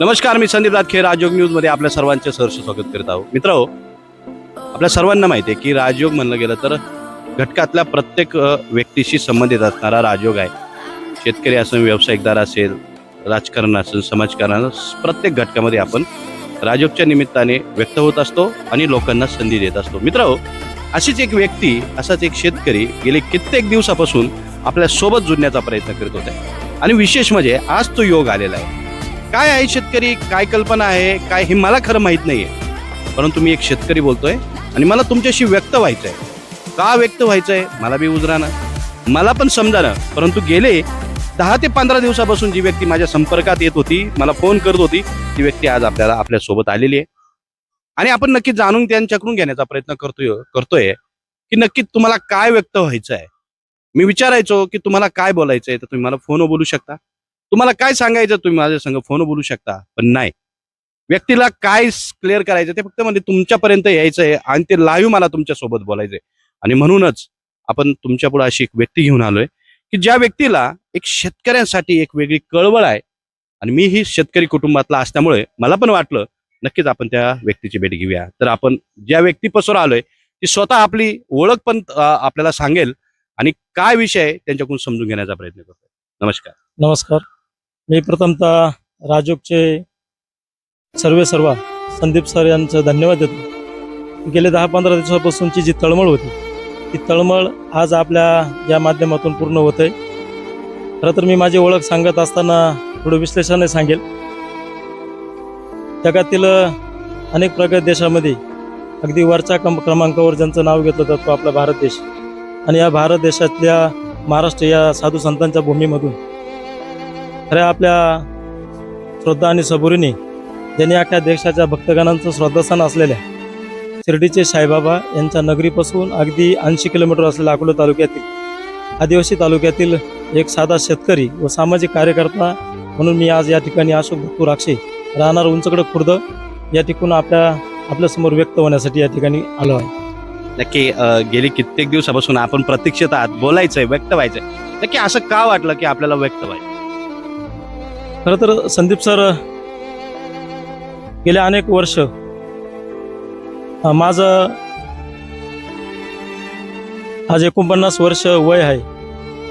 नमस्कार मी संदीप राजखे राजयोग न्यूजमध्ये आपल्या सर्वांचे सहर्ष स्वागत करत आहोत. मित्र हो, आपल्या सर्वांना माहिती आहे की राजयोग म्हणलं गेलं तर घटकातल्या प्रत्येक व्यक्तीशी संबंधित असणारा राजयोग आहे. शेतकरी असेल व्यावसायिकदार असेल राजकारण असेल समाजकारण प्रत्येक घटकामध्ये आपण राजयोगच्या निमित्ताने व्यक्त होत असतो आणि लोकांना संधी देत असतो. मित्र हो, अशीच एक व्यक्ती असाच एक शेतकरी गेले कित्येक दिवसापासून आपल्यासोबत जुळण्याचा प्रयत्न करत होता आणि विशेष म्हणजे आज तो योग आलेला आहे. काय आहे शेतकरी? काय कल्पना आहे? काय हे मला खरं माहीत नाहीये. परंतु मी एक शेतकरी बोलतोय आणि मला तुमच्याशी व्यक्त व्हायचं आहे का व्यक्त व्हायचं आहे मला बी उजरानं. मला पण समजानं परंतु गेले दहा ते पंधरा दिवसापासून जी व्यक्ती माझ्या संपर्कात येत होती मला फोन करत होती ती व्यक्ती आज आपल्याला आपल्यासोबत आलेली आहे. आणि आपण नक्की जाणून त्यांच्याकडून घेण्याचा प्रयत्न करतोय करतोय की नक्की तुम्हाला काय व्यक्त व्हायचं आहे मी विचारायचो की तुम्हाला काय बोलायचं आहे तर तुम्ही मला फोन बोलू शकता. तुम्हाला काय सांगायचं तुम्ही माझ्या संग? फोन बोलू शकता पण नाही. व्यक्तीला काय क्लिअर करायचं ते फक्त म्हणजे तुमच्यापर्यंत यायचं आहे आणि ते लाईव्ह मला तुमच्यासोबत बोलायचंय. आणि म्हणूनच आपण तुमच्यापुढे अशी एक व्यक्ती घेऊन आलोय की ज्या व्यक्तीला एक शेतकऱ्यांसाठी एक वेगळी कळवळ आहे. आणि मी ही शेतकरी कुटुंबातला असल्यामुळे मला पण वाटलं नक्कीच आपण त्या व्यक्तीची भेट घेऊया. तर आपण ज्या व्यक्तीपासून आलोय ती स्वतः आपली ओळख पण आपल्याला सांगेल आणि काय विषय आहे त्यांच्याकडून समजून घेण्याचा प्रयत्न करतोय. नमस्कार. नमस्कार. मी प्रथमतः राजोगचे सर्वे सर्व संदीप सर यांचं धन्यवाद देतो. गेले दहा पंधरा दिवसापासूनची जी तळमळ होती ती तळमळ आज आपल्या या माध्यमातून पूर्ण होत आहे. खरं तर मी माझी ओळख सांगत असताना थोडं विश्लेषण सांगेल. जगातील अनेक प्रगत देशामध्ये अगदी वरच्या कम क्रमांकावर ज्यांचं नाव घेतलं जातं तो आपला भारत देश. आणि या भारत देशातल्या महाराष्ट्र या साधू संतांच्या भूमीमधून खऱ्या आपल्या श्रद्धा आणि सबुरीने ज्यांनी अख्या देशाच्या भक्तगणांचं श्रद्धास्थान असलेल्या शिर्डीचे साईबाबा यांच्या नगरीपासून अगदी ऐंशी किलोमीटर असलेल्या अकोला तालुक्यातील आदिवासी तालुक्यातील एक साधा शेतकरी व सामाजिक कार्यकर्ता म्हणून मी आज या ठिकाणी अशोक भक्तू राक्षे राहणार उंचकडे खुर्द या ठिकाणी आपल्या आपल्यासमोर व्यक्त होण्यासाठी या ठिकाणी आलो आहे. नक्की गेली कित्येक दिवसापासून आपण प्रतीक्षेत आहात बोलायचंय व्यक्त व्हायचंय. नक्की असं का वाटलं की आपल्याला व्यक्त व्हायचं खरं तर संदीप सर गेले अनेक वर्ष. माझं आज एकोणपन्नास वर्ष वय आहे.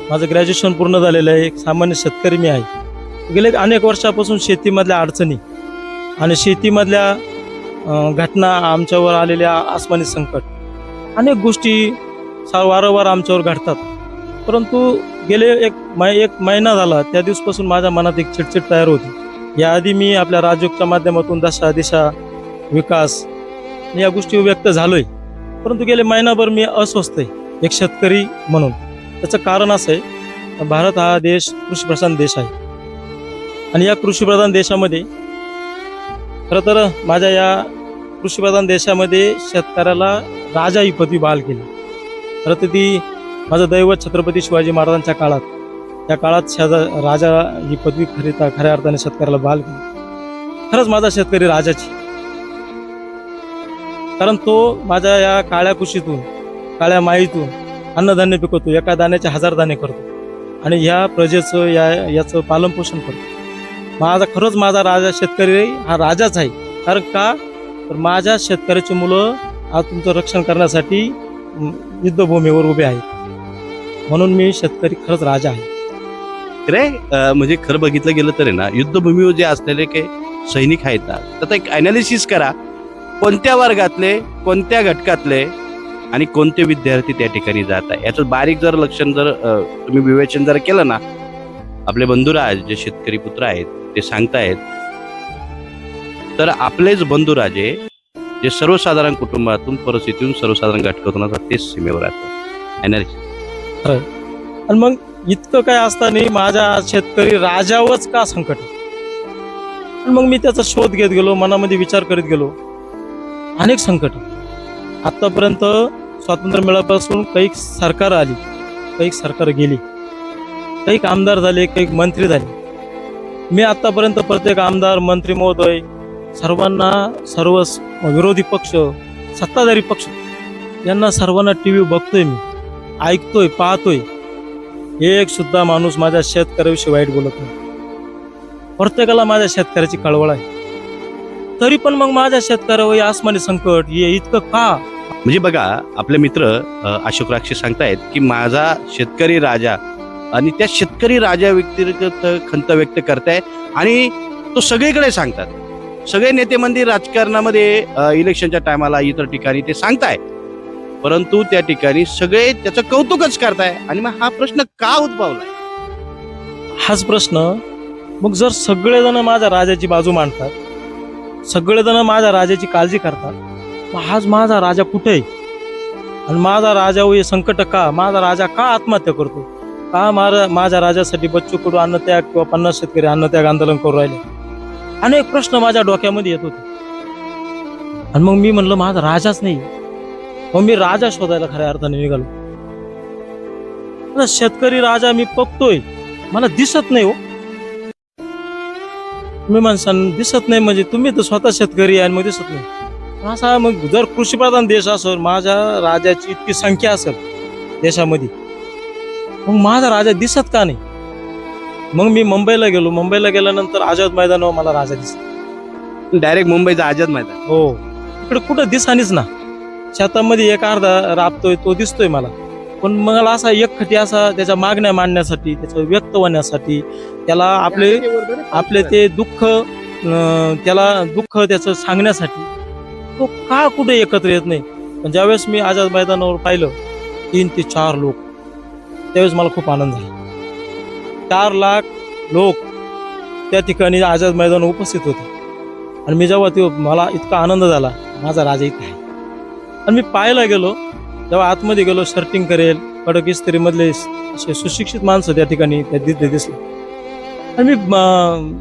माझं ग्रॅज्युएशन पूर्ण झालेलं आहे. एक सामान्य शेतकरी मी आहे. गेले अनेक वर्षापासून शेतीमधल्या अडचणी आणि शेतीमधल्या घटना आमच्यावर आलेल्या आसमानी संकट. अनेक गोष्टी सा वारंवार आमच्यावर घडतात. परंतु गेले एक मै एक महिना झाला. त्या दिवसपासून माझ्या मनात एक चिडचिड तयार होती. याआधी मी आपल्या राजयोगच्या माध्यमातून दशा दिशा विकास या गोष्टी व्यक्त झालोय. परंतु गेले महिनाभर मी अस्वस्थ आहे एक शेतकरी म्हणून. त्याचं कारण असं आहे भारत हा देश कृषीप्रधान देश आहे. आणि या कृषीप्रधान देशामध्ये खरं तर माझ्या या कृषीप्रधान देशामध्ये शेतकऱ्याला राजा ही पदवी बहाल केली. खरं तर ती माझं दैवत छत्रपती शिवाजी महाराजांच्या काळात. त्या काळात शेजा राजा ही पदवी खरीता खऱ्या अर्थाने शेतकऱ्याला बाल केली खरंच माझा शेतकरी राजाची. कारण तो माझ्या या काळ्या कुशीतून काळ्या माईतून अन्नधान्य पिकवतो एका दाण्याचे हजार दाणे करतो आणि ह्या प्रजेचं या याचं पालनपोषण करतो. माझा खरंच माझा राजा शेतकरी हा राजाच आहे. कारण का? तर माझ्या शेतकऱ्याची मुलं आज तुमचं रक्षण करण्यासाठी युद्धभूमीवर उभे आहेत. म्हणून मी शेतकरी खरंच राजा आहे. रे म्हणजे खरं बघितलं गेलं तर आहे ना युद्धभूमीवर जे असलेले काही सैनिक आहेत ना त्याचा एक अनालिसिस करा. कोणत्या वर्गातले कोणत्या घटकातले आणि कोणते विद्यार्थी त्या ठिकाणी जात आहे? याचं बारीक जर लक्षण जर तुम्ही विवेचन जर केलं ना आपले बंधुराज जे शेतकरी पुत्र आहेत ते सांगतायत तर आपलेच बंधुराजे जे सर्वसाधारण कुटुंबातून परिस्थितीतून सर्वसाधारण घटकातून असतात तेच सीमेवर असतात अनालिसिस आणि मग इतकं काय असताना माझ्या शेतकरी राजावरच का संकट? मग मी त्याचा शोध घेत गेलो मनामध्ये विचार करीत गेलो. अनेक संकट. आतापर्यंत स्वातंत्र्य मिळापासून काही सरकार आली काही सरकार गेली काही आमदार झाले काही मंत्री झाले. मी आतापर्यंत प्रत्येक आमदार मंत्री महोदय सर्वांना सर्व विरोधी पक्ष सत्ताधारी पक्ष यांना सर्वांना टी व्ही बघतोय मी. ऐकतोय पाहतोय. एक सुद्धा माणूस माझ्या शेतकऱ्याविषयी वाईट बोलत नाही. प्रत्येकाला माझ्या शेतकऱ्याची कळवळ आहे. तरी पण मग माझ्या शेतकऱ्यावर आसमानी संकट हे इतकं का? म्हणजे बघा आपले मित्र अशोक राक्षे सांगतायत की माझा शेतकरी राजा आणि त्या शेतकरी राजा व्यक्तिगत खंत व्यक्त करताय आणि तो सगळीकडे सांगतात. सगळे नेते मंदिर राजकारणामध्ये इलेक्शनच्या टायमाला इतर ठिकाणी ते सांगताय परंतु त्या ठिकाणी सगळे त्याचं कौतुकच करताय. आणि मग हा प्रश्न का उद्भवलाय? हाच प्रश्न. मग जर सगळेजण माझ्या राजाची बाजू मांडतात सगळेजण माझ्या राजाची काळजी करतात मग आज माझा राजा कुठे? आहे आणि माझा राजा हो हे संकट का? माझा राजा का आत्महत्या करतो? का मारा माझ्या राजासाठी बच्चू कडू अन्नत्याग किंवा पन्नास शेतकरी अन्नत्याग आंदोलन करू राहिले? अनेक प्रश्न माझ्या डोक्यामध्ये येत होते. आणि मग मी म्हणलं माझा राजाच नाही. मग मी राजा शोधायला खऱ्या अर्थाने निघालो. आता शेतकरी राजा मी बघतोय. मला दिसत नाही हो. तुम्ही माणसांना दिसत नाही म्हणजे तुम्ही तर स्वतः शेतकरी आहे आणि मग दिसत नाही. असा मग जर कृषीप्रधान देश असेल माझ्या राजाची इतकी संख्या असेल देशामध्ये मग माझा राजा दिसत का नाही? मग मी मुंबईला गेलो. मुंबईला गेल्यानंतर आझाद मैदानावर मला राजा दिसला. डायरेक्ट मुंबईचा आझाद मैदान. हो. इकडे कुठं दिसानीच ना. शेतामध्ये एक अर्धा राबतोय तो दिसतोय मला. पण मला असा एकखटी असा त्याच्या मागण्या मांडण्यासाठी त्याचं व्यक्त होण्यासाठी त्याला आपले आपले ते दुःख त्याला दुःख त्याचं सांगण्यासाठी तो का कुठे एकत्र येत नाही? पण ज्यावेळेस मी आझाद मैदानावर पाहिलं तीन ते चार लोक त्यावेळेस मला खूप आनंद झाला. चार लाख लोक त्या ठिकाणी आझाद मैदान उपस्थित होते. आणि मी जेव्हा ते मला इतका आनंद झाला माझा राजा इथे आहे. आणि मी पाहायला गेलो जेव्हा आतमध्ये गेलो शर्टिंग करेल कडक इस्त्रीमधले असे सुशिक्षित माणसं त्या ठिकाणी त्या दिसले. आणि मी अं,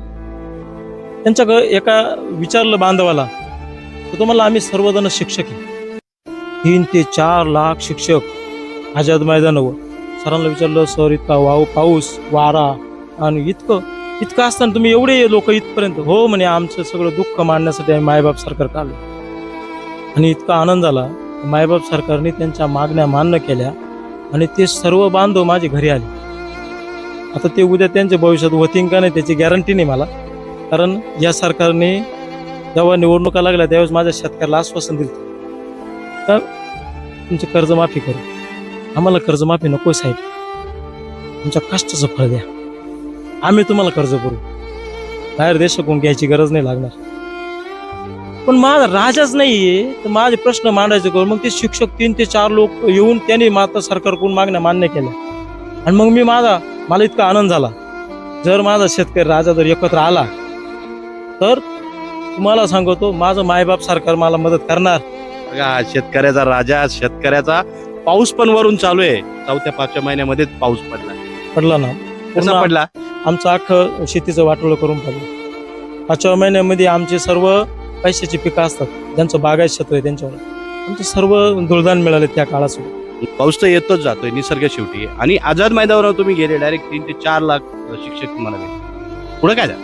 त्यांच्याकडे एका विचारलं बांधवाला तर तो म्हणला आम्ही सर्वजण शिक्षक आहे. तीन ते चार लाख शिक्षक आझाद मैदानावर. सरांना विचारलं सर इतका वाव पाऊस वारा आणि इतकं इतकं असताना तुम्ही एवढे लोक इथपर्यंत हो म्हणे आमचं सगळं दुःख मांडण्यासाठी आम्ही मायबाप सरकार काढलं. आणि इतका आनंद झाला. मायबाप सरकारने त्यांच्या मागण्या मान्य केल्या आणि ते सर्व बांधव माझे घरी आले. आता ते उद्या त्यांच्या भविष्यात होतीन का नाही त्याची गॅरंटी नाही मला. कारण या सरकारने जेव्हा निवडणुका लागल्या त्यावेळेस माझ्या शेतकऱ्याला आश्वासन दिलं तर तुमची कर्जमाफी करू. आम्हाला कर्जमाफी नको साहेब. तुमच्या कष्टाचं फळ द्या. आम्ही तुम्हाला कर्ज करू. बाहेर देशाकडून घ्यायची गरज नाही लागणार. पण माझा राजाच नाहीये. तर माझे प्रश्न मांडायचे करून मग ते शिक्षक तीन ते चार लोक येऊन त्यांनी माता सरकारकडून मागण्या मान्य केल्या. आणि मग मी माझा मला इतका आनंद झाला. जर माझा शेतकरी राजा जर एकत्र आला तर तुम्हाला सांगतो माझं मायबाप सरकार मला मदत करणार. बघा शेतकऱ्याचा राजा शेतकऱ्याचा पाऊस पण वरून चालू आहे. चौथ्या पाचव्या महिन्यामध्ये पाऊस पडला. पडला ना? पूर्ण पडला? आमचं अख्खं शेतीचं वाटोळं करून पडलं. पाचव्या महिन्यामध्ये आमचे सर्व पैशाची पिकं असतात ज्यांचं बागायत क्षेत्र आहे त्यांच्यावर. आमचे सर्व दुर्दान मिळाले त्या काळात सुद्धा पाऊस तर येतच जातोय निसर्ग शेवटी. आणि आझाद मैदानावर तुम्ही गेले डायरेक्ट तीन ते चार लाख शिक्षक तुम्हाला भेटले. पुढे काय झालं?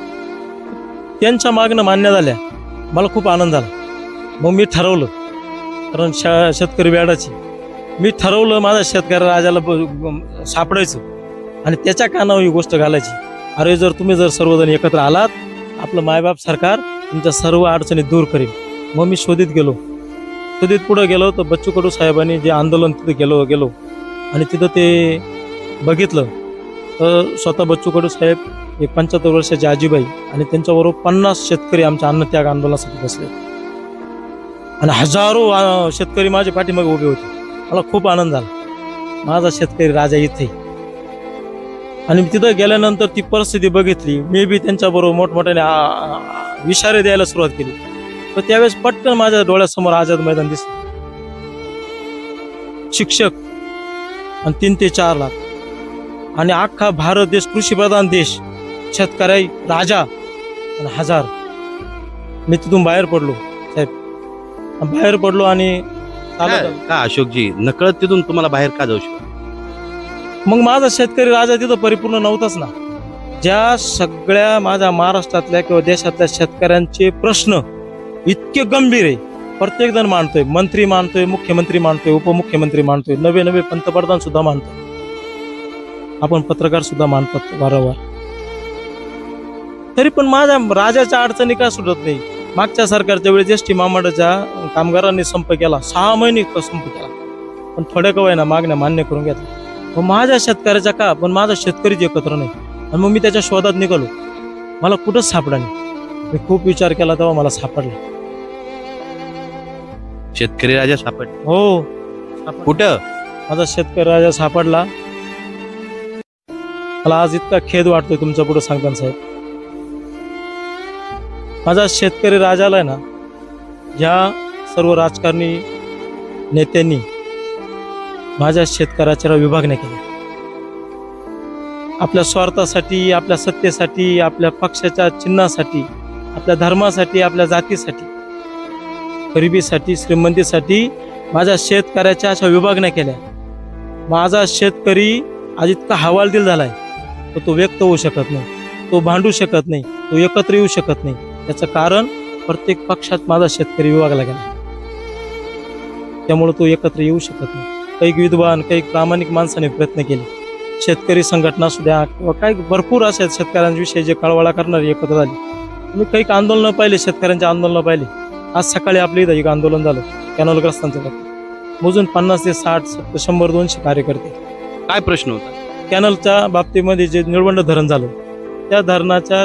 त्यांच्या मागणं मान्य झाल्या. मला खूप आनंद झाला. मग मी ठरवलं कारण शा शेतकरी वेडाची. मी ठरवलं माझ्या शेतकरी राजाला ब- सापडायचं. आणि त्याच्या कानावर ही गोष्ट घालायची. अरे जर तुम्ही जर सर्वजण एकत्र आलात आपलं मायबाप सरकार तुमच्या सर्व अडचणी दूर करेल मग मी शोधित गेलो. शोधित पुढं गेलो तर बच्चू कडू साहेबांनी जे आंदोलन तिथं गेलो गेलो. आणि तिथं ते बघितलं. तर स्वतः बच्चू कडू साहेब एक पंच्याहत्तर वर्षाची आजीबाई आणि त्यांच्याबरोबर पन्नास शेतकरी आमच्या अन्नत्याग आंदोलनासाठी बसले. आणि हजारो शेतकरी माझ्या पाठीमागे उभे होते. मला खूप आनंद झाला. माझा शेतकरी राजा इथे. आणि तिथं गेल्यानंतर ती परिस्थिती बघितली. मी बी त्यांच्याबरोबर मोठमोठ्याने इशारे द्यायला सुरुवात केली. तर त्यावेळेस पटकन माझ्या डोळ्यासमोर आझाद मैदान दिसलं. शिक्षक आणि तीन ते चार लाख. आणि अख्खा भारत देश कृषीप्रधान देश शेतकरी राजा आणि हजार. मी तिथून बाहेर पडलो साहेब. बाहेर पडलो आणि. का अशोकजी नकळत तिथून तुम्हाला बाहेर का जाऊ शकतो? मग माझा शेतकरी राजा तिथं परिपूर्ण नव्हताच ना. ज्या सगळ्या माझ्या महाराष्ट्रातल्या किंवा देशातल्या शेतकऱ्यांचे प्रश्न इतके गंभीर आहे. प्रत्येक जण मानतोय मंत्री मानतोय मुख्यमंत्री मानतोय उपमुख्यमंत्री मानतोय नवे नवे पंतप्रधान सुद्धा मानतोय आपण पत्रकार सुद्धा मानतात वारंवार. तरी पण माझ्या राजाच्या अडचणी का सुटत नाही. मागच्या सरकारच्या वेळी एस टी महामंडळाच्या कामगारांनी संप केला सहा महिने संप केला. पण थोड्या का ना मागण्या मान्य करून घेतल्या. मग माझ्या शेतकऱ्याच्या का? पण माझा शेतकरीच एकत्र नाही. आणि मग मी त्याच्या शोधात निघालो. मला कुठंच सापडा नाही. मी खूप विचार केला तेव्हा मला सापडला. शेतकरी राजा सापड हो. कुठं? माझा शेतकरी राजा सापडला. मला आज इतका खेद वाटतोय तुमच्यापुढे सांगताना साहेब. माझा शेतकरी राजाला आहे ना ह्या सर्व राजकारणी नेत्यांनी माझ्या शेतकऱ्याच्या विभागण्या केल्या. आपल्या स्वार्थासाठी आपल्या सत्तेसाठी आपल्या पक्षाच्या चिन्हासाठी आपल्या धर्मासाठी आपल्या जातीसाठी गरिबीसाठी श्रीमंतीसाठी माझ्या शेतकऱ्याच्या अशा विभागण्या केल्या. माझा शेतकरी आज इतका हवालदिल झालाय तर तो व्यक्त होऊ शकत नाही तो भांडू शकत नाही तो एकत्र येऊ शकत नाही. त्याचं कारण प्रत्येक पक्षात माझा शेतकरी विभागला गेला. त्यामुळे तो एकत्र येऊ शकत नाही. काही विद्वान काही प्रामाणिक माणसाने प्रयत्न केले. शेतकरी संघटना असू द्या किंवा काही भरपूर असे शेतकऱ्यांविषयी जे कळवळा करणारे एकत्र झाले. मी काही आंदोलनं पाहिले शेतकऱ्यांचे आंदोलनं पाहिले. आज सकाळी आपल्या इथं एक आंदोलन झालं कॅनॉलग्रस्तांचं मोजून पन्नास ते साठ शंभर दोनशे कार्यकर्ते. काय प्रश्न होता? कॅनलच्या बाबतीमध्ये जे निळवंड धरण झालं त्या धरणाच्या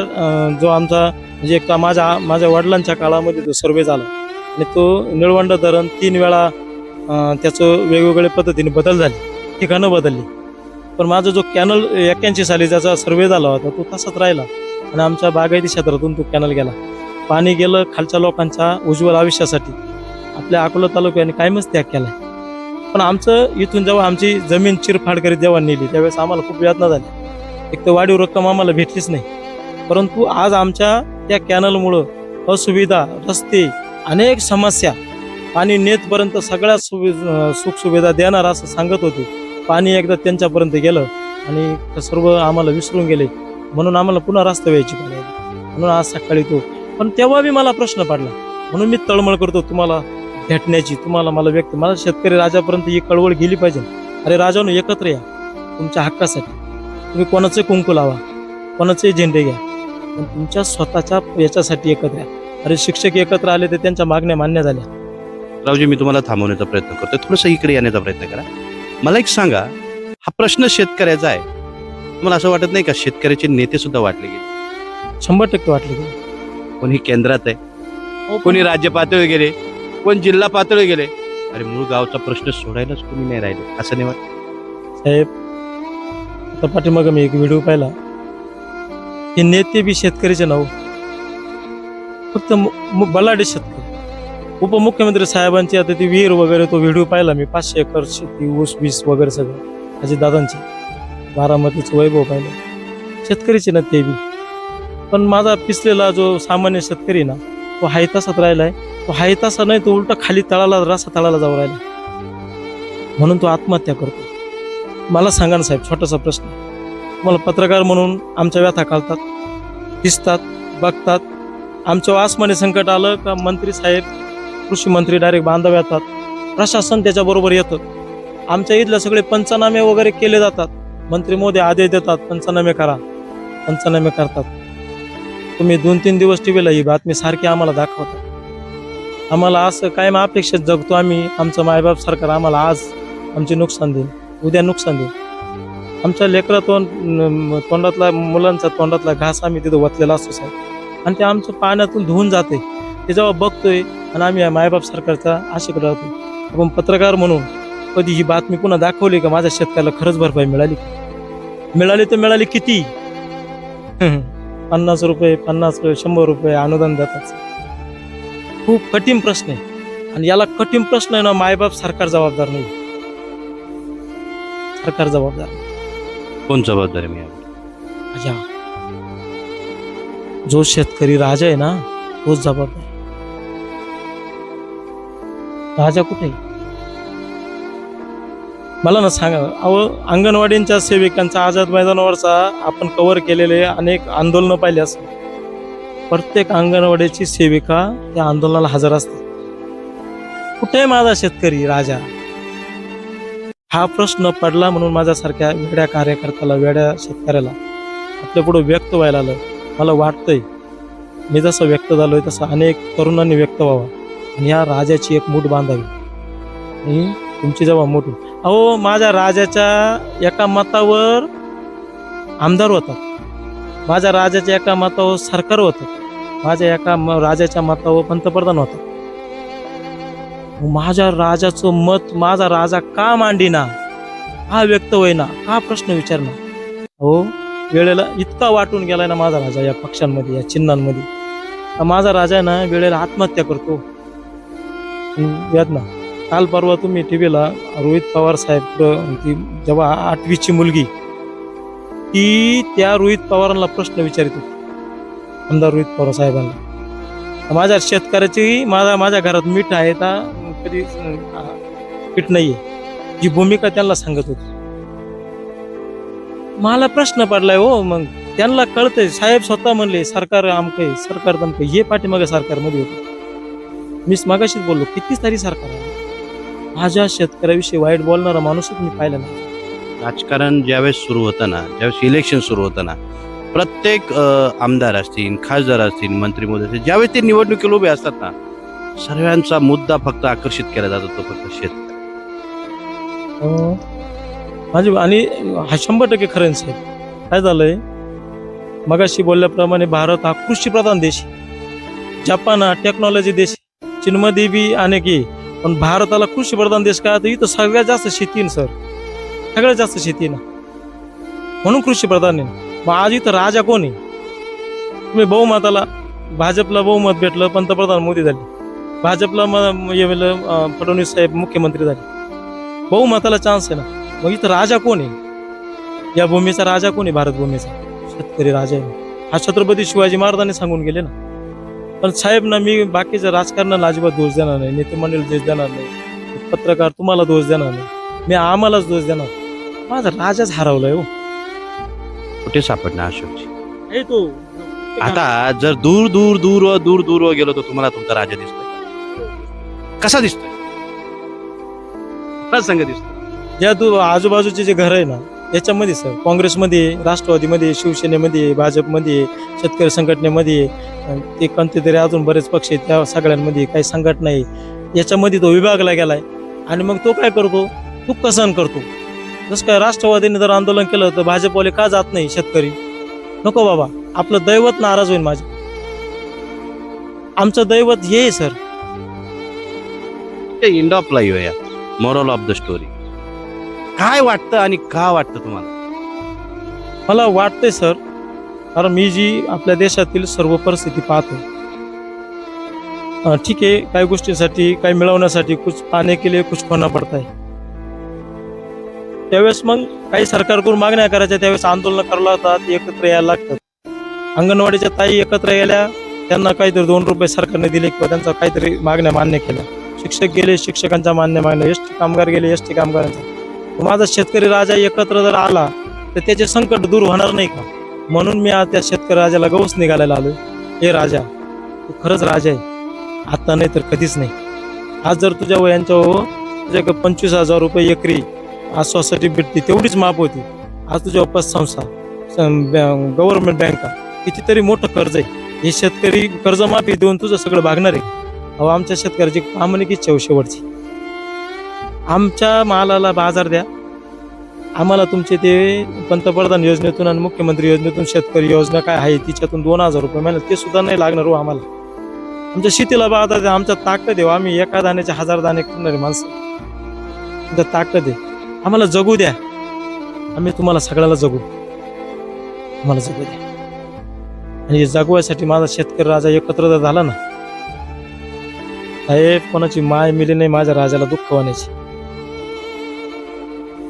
जो आमचा म्हणजे एक माझ्या माझ्या वडिलांच्या काळामध्ये जो सर्वे झाला आणि तो निळवंड धरण तीन वेळा त्याचं वेगवेगळ्या पद्धतीने बदल झाले. ठिकाणं बदलली. पण माझा जो कॅनल एक्क्याऐंशी साली ज्याचा सर्वे झाला होता तो तसाच राहिला. आणि आमच्या बागायती क्षेत्रातून तो कॅनल गेला. पाणी गेलं खालच्या लोकांच्या उज्ज्वल आयुष्यासाठी. आपल्या अकोला तालुक्याने कायमच त्याग केला पण आमचं इथून जेव्हा आमची जमीन चिरफाड करीत जेव्हा नेली त्यावेळेस आम्हाला खूप वेदना झाली. एक तर वाढीव रक्कम आम्हाला भेटलीच नाही. परंतु आज आमच्या त्या कॅनलमुळं असुविधा रस्ते अनेक समस्या पाणी नेतपर्यंत सगळ्या सुवि सुखसुविधा देणार असं सांगत होते. पाणी एकदा त्यांच्यापर्यंत गेलं आणि सर्व आम्हाला विसरून गेले. म्हणून आम्हाला पुन्हा रास्ता व्हायची म्हणून आज सकाळी तो पण तेव्हा बी मला प्रश्न पडला. म्हणून मी तळमळ करतो तुम्हाला भेटण्याची. तुम्हाला मला व्यक्त मला शेतकरी राजापर्यंत ही कळवळ गेली पाहिजे. अरे राजानो एकत्र या. तुमच्या हक्कासाठी. तुम्ही कोणाचे कुंकू लावा? कोणाचे झेंडे घ्या? पण तुमच्या स्वतःच्या याच्यासाठी एकत्र या. अरे शिक्षक एकत्र आले तर त्यांच्या मागण्या मान्य झाल्या. रावजी मी तुम्हाला थांबवण्याचा प्रयत्न करतो थोडंसं इकडे येण्याचा प्रयत्न करा. मला एक सांगा हा प्रश्न शेतकऱ्याचा आहे. तुम्हाला असं वाटत नाही का शेतकऱ्याचे नेते सुद्धा वाटले गेले? शंभर टक्के वाटले गेले. कोणी केंद्रात आहे? कोणी राज्य पातळीवर गेले? कोण जिल्हा पातळीवर गेले? अरे मूळ गावचा प्रश्न सोडायलाच कोणी नाही राहिले. असं नाही वाटत? साहेब आता पाठीमाग मी एक व्हिडिओ पाहिला. हे नेते बी शेतकरीचे नाव. फक्त मु- मु- बलाढ्य शेतकरी. उपमुख्यमंत्री साहेबांची आता ती विहीर वगैरे तो व्हिडिओ पाहिला मी पाचशे एकर शेती ऊस वीस वगैरे सगळं. अजित दादांचे बारामतीचं वैभव पाहिलं. शेतकरीचे ना ते. बी पण माझा पिसलेला जो सामान्य शेतकरी ना तो हायतासात राहिला आहे तो हायतासा नाही तो उलटा खाली तळाला रासा तळाला जाऊ राहिला. म्हणून तो आत्महत्या करतो. मला सांगा ना साहेब छोटासा प्रश्न. मला पत्रकार म्हणून आमच्या व्यथा काढतात दिसतात बघतात. आमच्या आसमानी संकट आलं का मंत्री साहेब कृषी मंत्री डायरेक्ट बांधव येतात. प्रशासन त्याच्याबरोबर येतं. आमच्या इथल्या सगळे पंचनामे वगैरे केले जातात. मंत्री मोदी आदेश देतात पंचनामे करा पंचनामे करतात. तुम्ही दोन तीन दिवस टी व्हीला ही बातमी सारखी आम्हाला दाखवतात आम्हाला असं कायम अपेक्षित जगतो आम्ही? आमचं मायबाप सरकार आम्हाला आज आमचे नुकसान देईल. उद्या नुकसान देईल. आमच्या लेकरा तोंड तोंडातला मुलांचा तोंडातला घास आम्ही तिथं वतलेला असतो साहेब. आणि ते आमचं पाण्यातून धुवून जाते. ते जेव्हा बघतोय आणि आम्ही मायबाप सरकारचा आशेकडे राहतो आपण पत्रकार म्हणून कधी ही बातमी पुन्हा दाखवली का माझ्या शेतकऱ्याला खरंच भरपाई मिळाली? मिळाली तर मिळाली किती? पन्नास रुपये पन्नास रुपये शंभर रुपये अनुदान देतात. खूप कठीण प्रश्न आहे. आणि याला कठीण प्रश्न आहे ना मायबाप सरकार जबाबदार नाही. सरकार जबाबदार. कोण जबाबदारी जो शेतकरी राजा आहे ना तोच जबाबदार राजा कुठे? मला ना सांगा अहो अंगणवाडींच्या सेविकांचा आझाद मैदानावरचा आपण कव्हर केलेले अनेक आंदोलनं पाहिले असतात प्रत्येक अंगणवाडीची सेविका त्या आंदोलनाला हजर असते कुठे आहे माझा शेतकरी राजा? हा प्रश्न पडला म्हणून माझ्यासारख्या वेड्या कार्यकर्त्याला वेड्या शेतकऱ्याला आपल्या पुढे व्यक्त व्हायला आलं. मला वाटतंय मी जसं व्यक्त झालोय तसं अनेक तरुणांनी व्यक्त व्हावं. आणि या राजाची एक मूठ बांधावी. आणि तुमची जेव्हा मूठ अहो माझ्या राजाच्या एका मतावर आमदार होतात. माझ्या राजाच्या एका मतावर सरकार होतं. माझ्या एका म- राजाच्या मतावर पंतप्रधान होतात. माझ्या राजाचं मत माझा राजा का मांडीना? हा व्यक्त होईना? हा प्रश्न विचारणार? हो वेळेला इतका वाटून गेलाय ना माझा राजा या पक्षांमध्ये या चिन्हांमध्ये. माझा राजा ना वेळेला आत्महत्या करतो. यात ना काल परवा तुम्ही टी व्हीला रोहित पवार साहेब ती जेव्हा आठवीची मुलगी ती त्या रोहित पवारांना प्रश्न विचारित होती. आमदार रोहित पवार साहेबांना. माझ्या शेतकऱ्याची माझा माझ्या घरात मीठ आहे का कधी पीठ नाही आहे जी भूमिका त्यांना सांगत होती. मला प्रश्न पडलाय हो मग त्यांना कळतंय. साहेब स्वतः म्हणले सरकार आमकय सरकार दमकय हे पाठीमागे सरकारमध्ये होतं. मीच मागाशीच बोललो किती सारी सरकार आहे. माझ्या शेतकऱ्याविषयी वाईट बोलणारा माणूसच मी पाहिला नाही. राजकारण ज्यावेळेस सुरू होतं ना ज्यावेळेस इलेक्शन सुरू होतं ना प्रत्येक अ, आमदार असतील खासदार असतील मंत्री मोदी असतील ज्यावेळेस ते निवडणुकीला उभे असतात ना सर्वांचा मुद्दा फक्त आकर्षित केला जातो तो फक्त शेतकरी अं, माझी आणि हा शंभर टक्के खरं आहे साहेब. काय झालंय? मगाशी बोलल्याप्रमाणे भारत हा कृषीप्रधान देश आहे. जपान हा टेक्नॉलॉजी देश आहे. चीनमध्ये बी अनेक आहे पण भारताला कृषीप्रधान देश काय? तर इथं सगळ्यात जास्त शेती सर. सगळ्यात जास्त शेती ना. म्हणून कृषीप्रधान आहे. मग आज इथं राजा कोण आहे? तुम्ही बहुमताला भाजपला बहुमत भेटलं पंतप्रधान मोदी झाले. भाजपला फडणवीस साहेब मुख्यमंत्री झाले. बहुमताला चान्स आहे ना. मग इथं राजा कोण आहे? या भूमीचा राजा कोण आहे? भारत भूमीचा. शेतकरी राजा आहे. हा छत्रपती शिवाजी महाराजांनी सांगून गेले ना. पण साहेब ना मी बाकीच्या राजकारणाला अजिबात दोष देणार नाही. नेते मंडळी दोष देणार नाही. पत्रकार तुम्हाला दोष देणार नाही. मी आम्हालाच दोष देणार. माझा राजाच हरवलाय हो. कुठे सापडणार अशोकजी? हे तो आता जर दूर दूर दूर दूर दूर गेलो तर तुम्हाला तुमचा राजा दिसतोय. कसा दिसतोय? कसा संघ दिसतोय? या तू आजूबाजूचे जे घर आहे ना याच्यामध्ये सर काँग्रेसमध्ये राष्ट्रवादीमध्ये शिवसेनेमध्ये भाजपमध्ये शेतकरी संघटनेमध्ये ते कोणते तरी अजून बरेच पक्ष आहेत त्या सगळ्यांमध्ये काही संघटना आहे याच्यामध्ये तो विभागला गेलाय. आणि मग तो काय करतो? दुःख सहन करतो. जसं काय राष्ट्रवादीने जर आंदोलन केलं तर भाजपवाले का जात नाही शेतकरी? नको बाबा आपलं दैवत नाराज होईल माझे आमचं दैवत हे आहे सर. इंड ऑफ लाईव्ह आहे. मॉरल ऑफ द स्टोरी काय वाटतं आणि का वाटतं तुम्हाला? मला वाटतंय सर. कारण मी जी आपल्या देशातील सर्व परिस्थिती पाहतो अं, ठीक आहे काही गोष्टींसाठी काही मिळवण्यासाठी कुछ पाने के लिए कुछ खोना पडत आहे त्यावेळेस मग काही सरकारकडून मागण्या करायच्या त्यावेळेस आंदोलन करायला लागतात एकत्र यायला लागतात. अंगणवाडीच्या ताई एकत्र यायल्या त्यांना काहीतरी दोन रुपये सरकारने दिले किंवा त्यांचा काहीतरी मागण्या मान्य केल्या. शिक्षक गेले शिक्षकांच्या मान्य मागण्या एस टी कामगार गेले एस टी कामगारांच्या. माझा शेतकरी राजा एकत्र जर आला तर त्याचे संकट दूर होणार नाही का? म्हणून मी आज त्या शेतकरी राजाला गवस निघायला आलो हे राजा तू खरंच राजा आहे. आता नाही तर कधीच नाही. आज जर तुझ्या वयांच्या हो तुझ्याकडे पंचवीस हजार रुपये एकरी आज सोसायटी भेटते तेवढीच माप होती. आज तुझ्या पतसंस्था गव्हर्नमेंट बँका कितीतरी मोठं कर्ज आहे. हे शेतकरी कर्जमाफी देऊन तुझं सगळं भागणार आहे. अहो आमच्या शेतकऱ्याची प्रामाणिक इच्छा आहे हो शेवटची. आमच्या मालाला बाजार द्या. आम्हाला तुमचे ते पंतप्रधान योजनेतून आणि मुख्यमंत्री योजनेतून शेतकरी योजना काय आहे तिच्यातून दोन हजार रुपये मिळाले. ते सुद्धा नाही लागणार हो आम्हाला. आमच्या शेतीला बाजार द्या आमच्या ताकद देऊ हो. आम्ही एका दाण्याचे हजार दाणे करणारे माणसं. आमच्या ताकद दे आम्हाला जगू द्या. आम्ही तुम्हाला सगळ्याला जगू. आम्हाला जगू द्या. आणि हे जगवायसाठी माझा शेतकरी राजा एकत्र जर झाला ना साहेब कोणाची माय मिली नाही माझ्या राजाला दुःख होण्याची.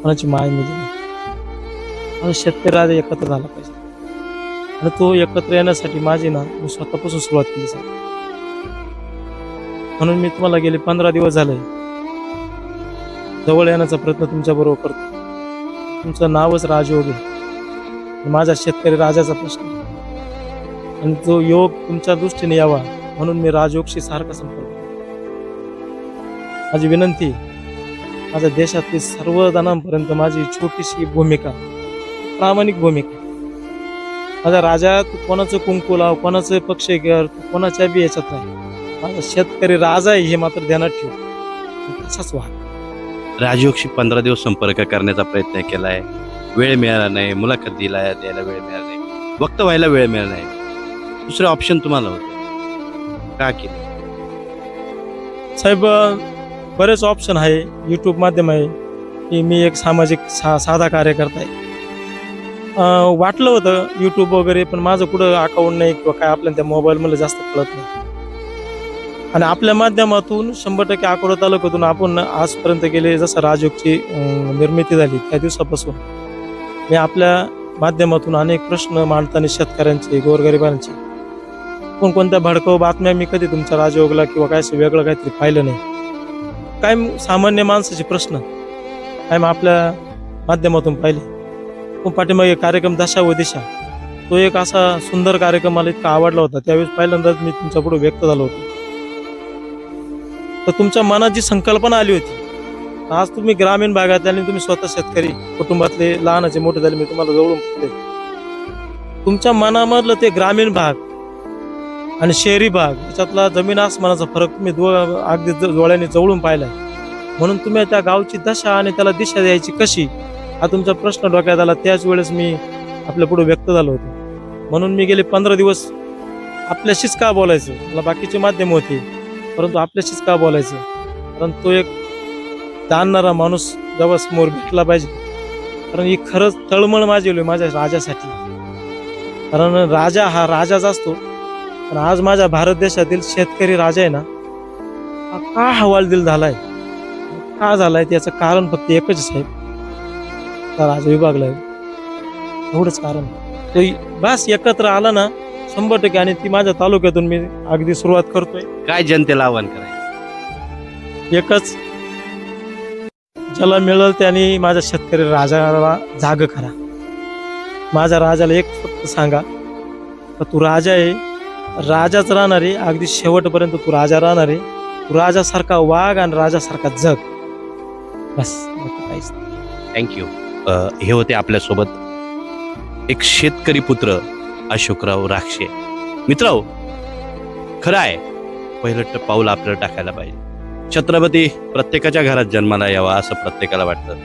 कोणाची माय मिली नाही शेतकरी राजा एकत्र झाला पाहिजे. आणि तो एकत्र येण्यासाठी माझी ना मी स्वतःपासून सुरुवात केली सर म्हणून मी तुम्हाला गेले पंधरा दिवस झाले. जवळ येण्याचा प्रयत्न तुमच्याबरोबर करतो. तुमचं नावच राजयोग आहे माझा शेतकरी राजाचा प्रश्न. आणि तो योग तुमच्या दृष्टीने यावा म्हणून मी राजयोगशी सारखा संपर्क माझी विनंती माझ्या देशातील सर्व जणांपर्यंत माझी छोटीशी भूमिका प्रामाणिक भूमिका. माझा राजा तू कोणाचं कुंकू लाव कोणाचं पक्ष कर तू कोणाच्या बी याच्यात नाही माझा शेतकरी राजा आहे हे मात्र ध्यानात ठेव. तसाच वाग. राजयोगशी पंधरा दिवस संपर्क करण्याचा प्रयत्न केलाय. वेळ मिळाला नाही मुलाखत दिला द्यायला वेळ मिळाला नाही. वक्त व्हायला वेळ मिळाला नाही. दुसरे ऑप्शन तुम्हाला होते. का केले? साहेब बरेच ऑप्शन आहे. यूट्यूब माध्यम आहे की मी एक सामाजिक सा साधा कार्यकर्ता आहे. वाटलं होतं यूट्यूब वगैरे पण माझं कुठं अकाउंट नाही किंवा काय आपल्याला त्या मोबाईलमध्ये जास्त कळत नाही. आणि आपल्या माध्यमातून शंभर टक्के अकोला तालुक्यातून आपण आजपर्यंत गेले जसं राजयोगची निर्मिती झाली त्या दिवसापासून. मी आपल्या माध्यमातून अनेक प्रश्न मांडताना शेतकऱ्यांचे गोरगरिबांचे. कोणकोणत्या भडकाऊ बातम्या मी कधी तुमच्या राजयोगला किंवा काय वेगळं काहीतरी पाहिलं नाही. काय सामान्य माणसाचे प्रश्न काय मग आपल्या माध्यमातून पाहिले. पण पाठीमागे कार्यक्रम दशा व दिशा. तो एक असा सुंदर कार्यक्रम मला इतका आवडला होता. त्यावेळेस पहिल्यांदाच मी तुमच्यापुढे व्यक्त झालो होतो. तर तुमच्या मनात जी संकल्पना आली होती आज तुम्ही ग्रामीण भागात आणि तुम्ही स्वतः शेतकरी कुटुंबातले लहानाचे मोठे झाले मी तुम्हाला जवळून तुमच्या मनामधलं ते ग्रामीण भाग आणि शहरी भाग याच्यातला जमीन आसमानाचा फरक मी दो अगदी डोळ्याने जवळून पाहिलाय. म्हणून तुम्ही त्या गावची दशा आणि त्याला दिशा द्यायची कशी हा तुमचा प्रश्न डोक्यात आला. त्याच वेळेस मी आपल्या पुढे व्यक्त झालो होतो. म्हणून मी गेले पंधरा दिवस आपल्याशीच का बोलायचं? मला बाकीचे माध्यम होते परंतु आपल्याशीच का बोलायचं? कारण तो एक जाणणारा माणूस जेव्हा समोर भेटला पाहिजे. कारण ही खरंच तळमळ माझी होली माझ्या राजासाठी. कारण राजा हा राजाच असतो. पण आज माझ्या भारत देशातील शेतकरी राजा आहे ना हा का हवालदिल झालाय? का झालाय त्याचं कारण फक्त एकच आहे, साहेब. हा राजा विभागलाय एवढंच कारण. तो बस एकत्र आला ना शंभर टक्के आणि ती माझ्या तालुक्यातून मी अगदी सुरुवात करतोय. काय जनतेला आव्हान करायचं? एकच ज्याला मिळेल त्याने माझ्या शेतकरी राजाला जाग करा. माझ्या राजाला एक फक्त सांगा तू राजा आहे राजाच राहणार आहे अगदी शेवटपर्यंत तू राजा राहणार आहे तू राजासारखा वाघ आणि राजासारखा जग. बस काहीच थँक्यू हे होते आपल्यासोबत एक शेतकरी पुत्र अशोकराव राक्षे. मित्र खरं आहे पहिलं पाऊल आपल्याला टाकायला पाहिजे. छत्रपती प्रत्येकाच्या घरात जन्माला यावा असं प्रत्येकाला वाटतं.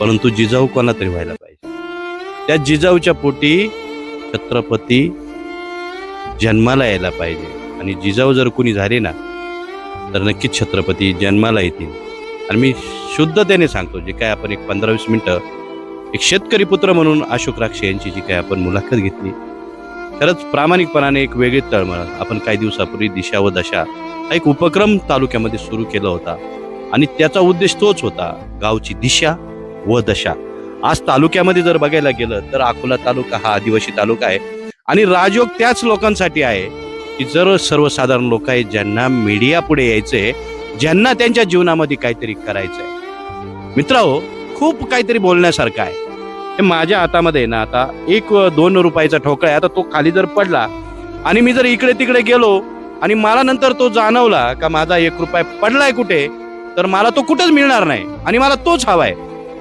परंतु जिजाऊ कोणा तरी व्हायला पाहिजे. त्या जिजाऊच्या पोटी छत्रपती जन्माला यायला पाहिजे. आणि जिजाऊ जर कुणी झाले ना तर नक्कीच छत्रपती जन्माला येतील. आणि मी शुद्धतेने सांगतो जे काय आपण एक पंधरा वीस मिनटं एक शेतकरी पुत्र म्हणून अशोक राक्षे यांची जी काय आपण मुलाखत घेतली खरंच प्रामाणिकपणाने एक वेगळी तळमळ. आपण काही दिवसापूर्वी दिशा व दशा हा एक उपक्रम तालुक्यामध्ये सुरू केला होता. आणि त्याचा उद्देश तोच होता गावची दिशा व दशा. आज तालुक्यामध्ये जर बघायला गेलं तर अकोला तालुका हा आदिवासी तालुका आहे. आणि राजयोग त्याच लोकांसाठी आहे की जर सर्वसाधारण लोक आहे ज्यांना मीडिया पुढे यायचंय ज्यांना त्यांच्या जीवनामध्ये काहीतरी करायचंय. मित्रांनो खूप काहीतरी बोलण्यासारखं आहे. हे माझ्या हातामध्ये ना आता एक दोन रुपयाचा ठोकळा आहे. आता तो खाली जर पडला आणि मी जर इकडे तिकडे गेलो आणि मला नंतर तो जाणवला का माझा एक रुपया पडलाय कुठे तर मला तो कुठेच मिळणार नाही. आणि मला तोच हवाय.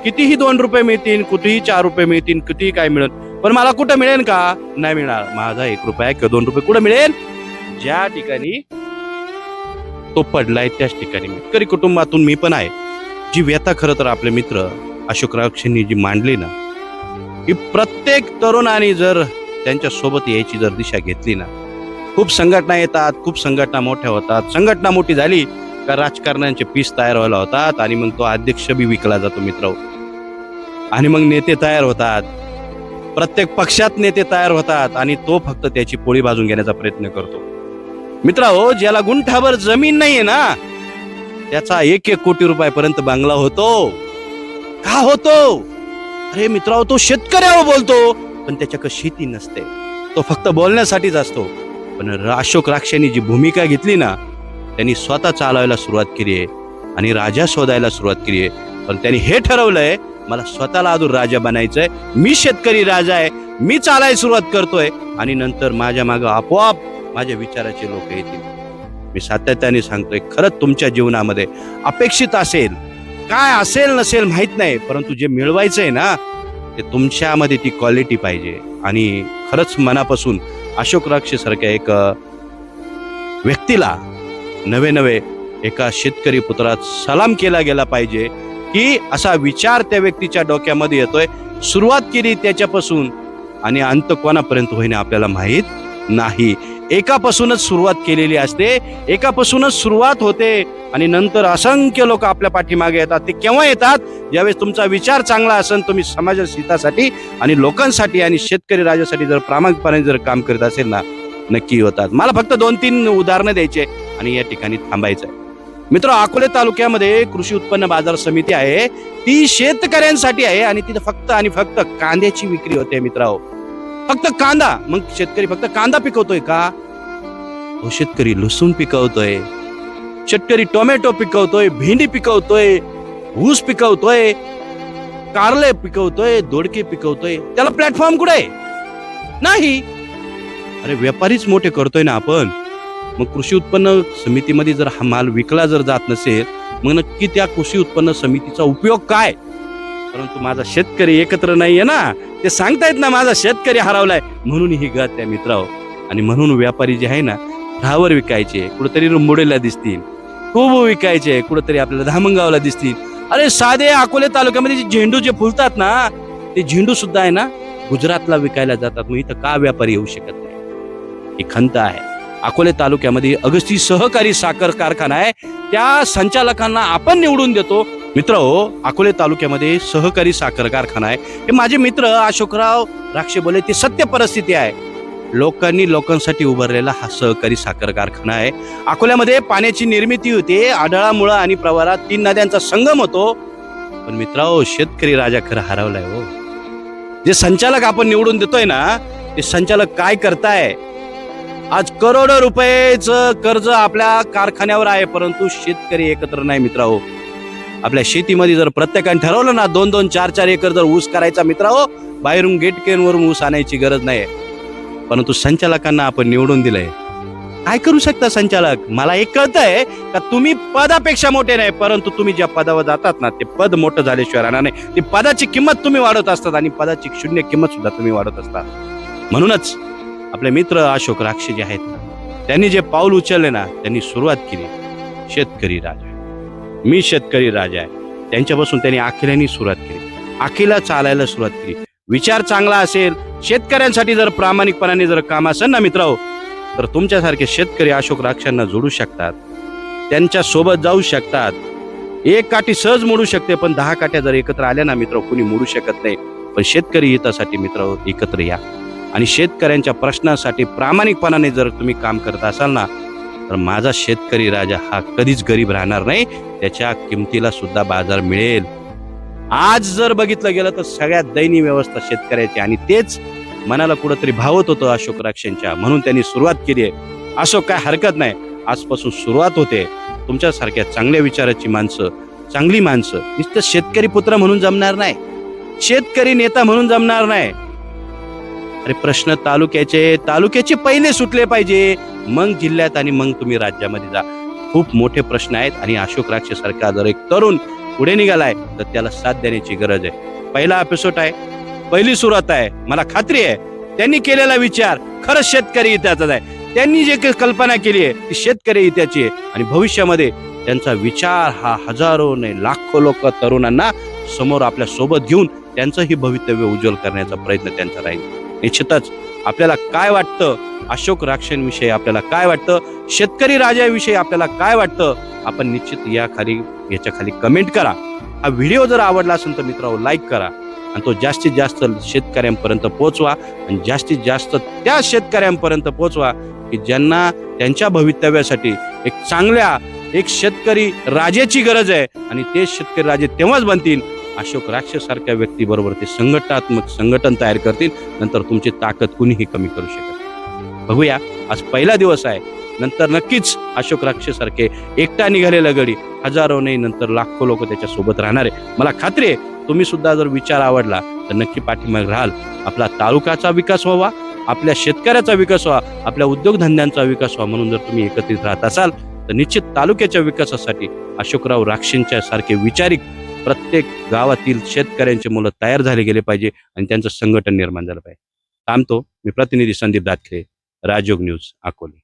कितीही दोन रुपये मिळतील कुठेही चार रुपये मिळतील कितीही काय मिळत पण मला कुठं मिळेल का? नाही मिळणार. माझा एक रुपया किंवा दोन रुपये कुठं मिळेल? ज्या ठिकाणी तो पडलाय त्याच ठिकाणी शेतकरी कुटुंबातून मी पण आहे. जी व्यथा खरं तर आपले मित्र अशोक क्षींनी जी मांडली ना ही प्रत्येक तरुणाने जर त्यांच्यासोबत यायची जर दिशा घेतली ना खूप संघटना येतात खूप संघटना मोठ्या होतात. संघटना मोठी झाली का राजकारण्यांचे पीस तयार व्हायला होतात आणि मग तो अध्यक्ष बी विकला जातो मित्र आणि मग नेते तयार होतात. प्रत्येक पक्षात नेते तयार होतात आणि तो फक्त त्याची पोळी भाजून घेण्याचा प्रयत्न करतो. मित्रांनो ज्याला गुंठाभर जमीन नाहीये ना त्याचा एक एक कोटी रुपयापर्यंत बांगला होतो. का होतो? अरे मित्रांनो तो शेतकऱ्यावर बोलतो पण त्याच्याकडे शेती नसते. तो फक्त बोलण्यासाठीच असतो. पण अशोक राक्षांनी जी भूमिका घेतली ना त्यांनी स्वतः चालवायला सुरुवात केली आहे आणि राजा शोधायला सुरुवात केली आहे. पण त्यांनी हे ठरवलंय मला स्वतःला अजून राजा बनायचंय. मी शेतकरी राजा आहे. मी चालायला सुरुवात करतोय. आणि नंतर माझ्या मागं आपोआप माझ्या विचाराचे लोक येतील. मी सातत्याने सांगतोय खरंच तुमच्या जीवनामध्ये अपेक्षित असेल. काय असेल नसेल माहीत नाही. परंतु जे मिळवायचं आहे ना ते तुमच्यामध्ये ती क्वालिटी पाहिजे. आणि खरंच मनापासून अशोक राक्षसारख्या एक व्यक्तीला नवे नवे एका शेतकरी पुत्रात सलाम केला गेला पाहिजे. की असा विचार त्या व्यक्तीच्या डोक्यामध्ये येतोय. सुरुवात केली त्याच्यापासून आणि अंत कोणापर्यंत होईना आपल्याला माहीत नाही. एकापासूनच सुरुवात केलेली असते. एकापासूनच सुरुवात होते आणि नंतर असंख्य लोक आपल्या पाठीमागे येतात. ते केव्हा येतात? ज्यावेळेस तुमचा विचार चांगला असेल तुम्ही समाजाच्या हितासाठी आणि लोकांसाठी आणि शेतकरी राजासाठी जर प्रामाणिकपणे जर काम करत असेल ना नक्की होतात मला फक्त दोन तीन उदाहरणं द्यायचे आणि या ठिकाणी थांबायचं आहे मित्र अकोले तालुक्यामध्ये कृषी उत्पन्न बाजार समिती आहे. ती शेतकऱ्यांसाठी आहे आणि तिथं फक्त आणि फक्त कांद्याची विक्री होते मित्रांनो हो. फक्त कांदा. मग शेतकरी फक्त कांदा पिकवतोय का? हो शेतकरी लसूण पिकवतोय. शेतकरी टोमॅटो पिकवतोय भेंडी पिकवतोय ऊस पिकवतोय कारले पिकवतोय दोडके पिकवतोय. त्याला प्लॅटफॉर्म कुठे? नाही. अरे व्यापारीच मोठे करतोय ना आपण. मग कृषी उत्पन्न समितीमध्ये जर हा माल विकला जर जात नसेल मग नक्की त्या कृषी उत्पन्न समितीचा उपयोग काय? परंतु माझा शेतकरी एकत्र नाही आहे ना. ते सांगतायत ना माझा शेतकरी हरवलाय. म्हणून ही गत त्या मित्राव आणि म्हणून व्यापारी जे आहे ना फ्लावर विकायचे कुठेतरी रुंबोडेला दिसतील. खूप विकायचे कुठेतरी आपल्याला धामणगावला दिसतील. अरे साधे अकोले तालुक्यामध्ये जे झेंडू जे फुलतात ना ते झेंडू सुद्धा आहे ना गुजरातला विकायला जातात. मग इथं का व्यापारी येऊ शकत नाही? ही खंत आहे. अकोले तालुक्यामध्ये अगस्ती सहकारी साखर कारखाना आहे. त्या संचालकांना आपण निवडून देतो. मित्र हो अकोले तालुक्यामध्ये सहकारी साखर कारखाना आहे. हे माझे मित्र अशोकराव राक्षे बोले ती सत्य परिस्थिती आहे. लोकांनी लोकांसाठी उभारलेला हा सहकारी साखर कारखाना आहे. अकोल्यामध्ये पाण्याची निर्मिती होते. आढळा मुळा आणि प्रवारात तीन नद्यांचा संगम होतो. पण मित्रांनो शेतकरी राजा खरं हरवलाय हो. जे संचालक आपण निवडून देतोय ना ते संचालक काय करताय? आज करोडो रुपयेचं कर्ज आपल्या कारखान्यावर आहे परंतु शेतकरी एकत्र नाही मित्रांनो हो. आपल्या शेतीमध्ये जर प्रत्येकाने ठरवलं ना दोन दोन चार चार एकर जर ऊस करायचा मित्रांनो हो, बाहेरून गेट केनवरून ऊस आणायची गरज नाही परंतु संचालकांना आपण निवडून दिलंय. काय करू शकता संचालक? मला एक कळतंय का तुम्ही पदापेक्षा मोठे नाही परंतु तुम्ही ज्या पदावर जातात ना ते पद मोठं झाल्याशिवाय राहणार नाही. ती पदाची किंमत तुम्ही वाढवत असतात आणि पदाची शून्य किंमत सुद्धा तुम्ही वाढवत असतात. म्हणूनच आपले मित्र अशोक राक्षे जे आहेत त्यांनी जे पाऊल उचलले ना त्यांनी सुरुवात केली. शेतकरी राजा. मी शेतकरी राजा आहे. त्यांच्यापासून त्यांनी अखिलांनी सुरुवात केली. अखिला चालायला सुरुवात केली. विचार चांगला असेल शेतकऱ्यांसाठी जर प्रामाणिकपणाने जर काम असेल ना मित्रांनो हो, तर तुमच्यासारखे शेतकरी अशोक राक्षांना जोडू शकतात. त्यांच्यासोबत जाऊ शकतात. एक काठी सहज मोडू शकते पण दहा काठ्या जर एकत्र आल्या ना मित्र हो, कुणी मोडू शकत नाही. पण शेतकरी हितासाठी मित्र हो, एकत्र या. आणि शेतकऱ्यांच्या प्रश्नासाठी प्रामाणिकपणाने जर तुम्ही काम करत असाल ना तर माझा शेतकरी राजा हा कधीच गरीब राहणार नाही. त्याच्या किमतीला सुद्धा बाजार मिळेल. आज जर बघितलं गेलं तर सगळ्यात दयनीय व्यवस्था शेतकऱ्याची आणि तेच मनाला कुठंतरी भावत होतं अशोक राक्षांच्या. म्हणून त्यांनी सुरुवात केली आहे. असो काय हरकत नाही. आजपासून सुरुवात होते. तुमच्यासारख्या चांगल्या विचाराची माणसं चांगली माणसं नुसतं शेतकरी पुत्र म्हणून जमणार नाही. शेतकरी नेता म्हणून जमणार नाही. अरे प्रश्न तालुक्याचे तालुक्याचे पहिले सुटले पाहिजे. मग जिल्ह्यात आणि मग तुम्ही राज्यामध्ये जा. खूप मोठे प्रश्न आहेत आणि अशोक राक्षे सारखा जर एक तरुण पुढे निघालाय तर त्याला साथ देण्याची गरज आहे. पहिला एपिसोड आहे. पहिली सुरुवात आहे. मला खात्री आहे. त्यांनी केलेला विचार खरंच शेतकरी इतिहासाचा आहे. त्यांनी जे काही कल्पना केली आहे ती शेतकरी इतिहाची आहे. आणि भविष्यामध्ये त्यांचा विचार हा हजारो नाही लाखो लोक तरुणांना समोर आपल्यासोबत घेऊन त्यांचंही भवितव्य उज्ज्वल करण्याचा प्रयत्न त्यांचा राहील. निश्चितच आपल्याला काय वाटतं? अशोक राक्षांविषयी आपल्याला काय वाटतं? शेतकरी राजाविषयी आपल्याला काय वाटतं? आपण निश्चित या खाली याच्या खाली कमेंट करा. हा व्हिडिओ जर आवडला असेल तर मित्रांनो लाईक करा. आणि तो जास्तीत जास्त शेतकऱ्यांपर्यंत पोहोचवा आणि जास्तीत जास्त त्या शेतकऱ्यांपर्यंत पोहोचवा की ज्यांना त्यांच्या भवितव्यासाठी एक चांगल्या एक शेतकरी राजेची गरज आहे. आणि ते शेतकरी राजे तेव्हाच बनतील अशोक राक्षसारख्या व्यक्तीबरोबर ते संघटनात्मक संघटन तयार करतील. नंतर तुमची ताकद कुणीही कमी करू शकत बघूया आज पहिला दिवस आहे. नंतर नक्कीच अशोक राक्षसारखे एकटा निघालेला गडी हजारो नाही नंतर लाखो लोक त्याच्यासोबत राहणार आहे. मला खात्री आहे तुम्ही सुद्धा जर विचार आवडला तर नक्की पाठीमागे राहाल. आपला तालुकाचा विकास व्हावा आपल्या शेतकऱ्याचा विकास व्हावा आपल्या उद्योगधंद्यांचा विकास व्हावा म्हणून जर तुम्ही एकत्रित राहत असाल तर निश्चित तालुक्याच्या विकासासाठी अशोकराव राक्षेंच्या सारखे विचारिक प्रत्येक गावातील शेतकऱ्यांचे मुलं तयार झाले गेले पाहिजे आणि त्यांचं संघटन निर्माण झालं पाहिजे. थांबतो. मी प्रतिनिधी संदीप दातखे राजयोग न्यूज अकोले.